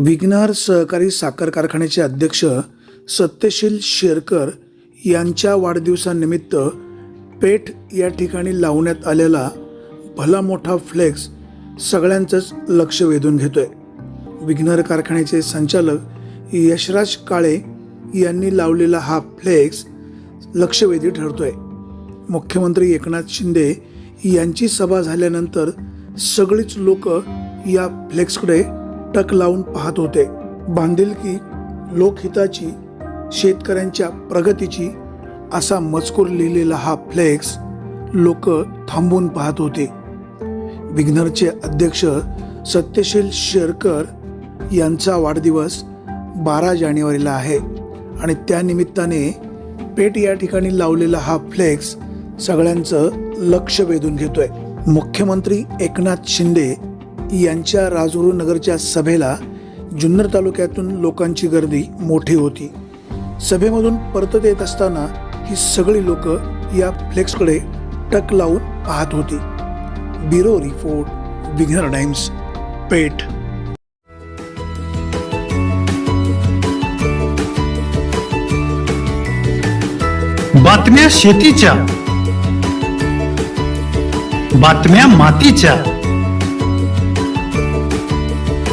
विघ्नहर सहकारी साखर कारखान्याचे अध्यक्ष सत्यशील शेरकर यांच्या वाढदिवसानिमित्त पेठ या ठिकाणी लावण्यात आलेला भला मोठा फ्लेक्स सगळ्यांचंच लक्ष वेधून घेतोय. विघ्नहर कारखान्याचे संचालक यशराज काळे यांनी लावलेला हा फ्लेक्स लक्षवेधी ठरतोय. मुख्यमंत्री एकनाथ शिंदे यांची सभा झाल्यानंतर सगळीच लोक या फ्लेक्सकडे टक लावून पाहत होते. बांधिलकी लोकहिताची शेतकऱ्यांच्या प्रगतीची असा मजकूर लिहिलेला हा फ्लेक्स लोक थांबून पाहत होते. विघ्नरचे अध्यक्ष सत्यशील शेरकर यांचा वाढदिवस बारा जानेवारीला आहे आणि त्यानिमित्ताने पेट या ठिकाणी लावलेला हा फ्लेक्स सगळ्यांचं लक्ष वेधून घेतोय. मुख्यमंत्री एकनाथ शिंदे यांच्या राजुरू नगरच्या सभेला जुन्नर तालुक्यातून लोकांची गर्दी मोठी होती. सभेमधून परतत येत असताना ही सगळी लोक या फ्लेक्सकडे टक लावून पाहत होती. ब्युरो रिपोर्ट विघ्नर टाइम्स पेठ. बातम्या शेतीच्या बातम्या मातीच्या